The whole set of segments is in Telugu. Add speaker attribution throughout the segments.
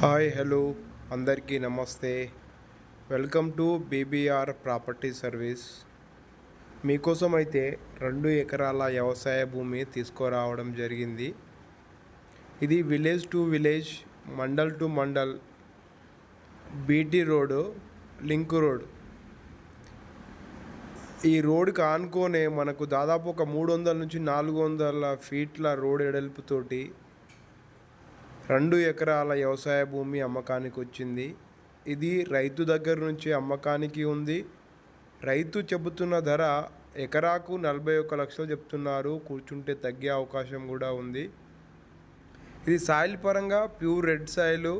Speaker 1: Hi hello. అందరికీ నమస్తే. Welcome to BBR property service. మీకోసం అయితే రెండు ఎకరాల వ్యవసాయ భూమి తీసుకురావడం జరిగింది. ఇది village to village mandal to mandal BT road link road. ఈ రోడ్కి ఆనుకోనే మనకు దాదాపు ఒక మూడు వందల నుంచి నాలుగు వందల ఫీట్ల రోడ్ ఎడల్పుతోటి రెండు ఎకరాల వ్యవసాయ భూమి అమ్మకానికి వచ్చింది ఇది రైతు దగ్గర నుంచి అమ్మకానికి ఉంది. రైతు చెబుతున్న ధర ఎకరాకు నలభై ఒక్క లక్షలు చెప్తున్నారు. కూర్చుంటే తగ్గే అవకాశం కూడా ఉంది. ఇది సాయిల్ పరంగా ప్యూర్ రెడ్ సాయిలు.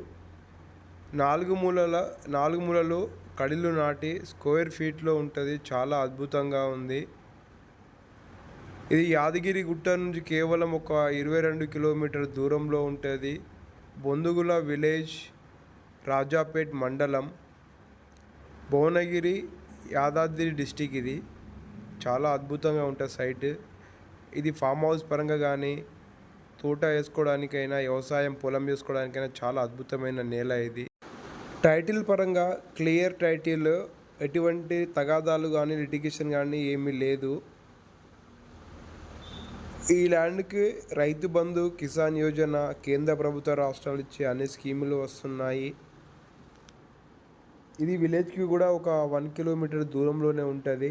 Speaker 1: నాలుగు మూలల నాలుగు మూలలు కడిలు నాటి స్క్వేర్ ఫీట్లో ఉంటుంది. చాలా అద్భుతంగా ఉంది. ఇది యాదగిరి గుట్ట నుంచి కేవలం ఒక ఇరవై రెండు కిలోమీటర్ దూరంలో ఉంటుంది. బొందుగుల విలేజ్ రాజాపేట్ మండలం భువనగిరి యాదాద్రి డిస్టిక్ ఇది. చాలా అద్భుతంగా ఉంటుంది సైట్. ఇది ఫామ్ హౌస్ పరంగా కానీ తోట వేసుకోవడానికైనా వ్యవసాయం పొలం చేసుకోవడానికైనా చాలా అద్భుతమైన నేల ఇది. టైటిల్ పరంగా క్లియర్ టైటిల్ ఎటువంటి తగాదాలు కానీ లిటిగేషన్ కానీ ఏమీ లేదు. ఈ ల్యాండ్కి రైతు బంధు కిసాన్ యోజన కేంద్ర ప్రభుత్వ రాష్ట్రాలు ఇచ్చే అన్ని స్కీములు వస్తున్నాయి. ఇది విలేజ్కి కూడా ఒక వన్ కిలోమీటర్ దూరంలోనే ఉంటుంది.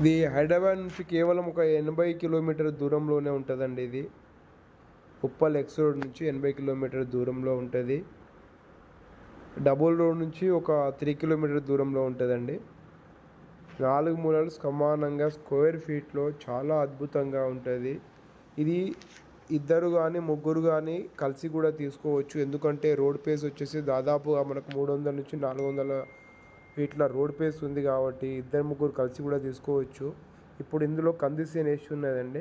Speaker 1: ఇది హైదరాబాద్ నుంచి కేవలం ఒక ఎనభై కిలోమీటర్ దూరంలోనే ఉంటుందండి ఇది. ఉప్పల్ ఎక్స్ రోడ్ నుంచి ఎనభై కిలోమీటర్ దూరంలో ఉంటుంది. డబుల్ రోడ్ నుంచి ఒక త్రీ కిలోమీటర్ దూరంలో ఉంటుందండి. నాలుగు మూలలు సమానంగా స్క్వేర్ ఫీట్లో చాలా అద్భుతంగా ఉంటుంది. ఇది ఇద్దరు కానీ ముగ్గురు కానీ కలిసి కూడా తీసుకోవచ్చు. ఎందుకంటే రోడ్ పేస్ వచ్చేసి దాదాపుగా మనకు మూడు వందల నుంచి నాలుగు వందల ఫీట్ల రోడ్ పేస్ ఉంది కాబట్టి ఇద్దరు ముగ్గురు కలిసి కూడా తీసుకోవచ్చు. ఇప్పుడు ఇందులో కందిసేను వేసి ఉన్నదండి.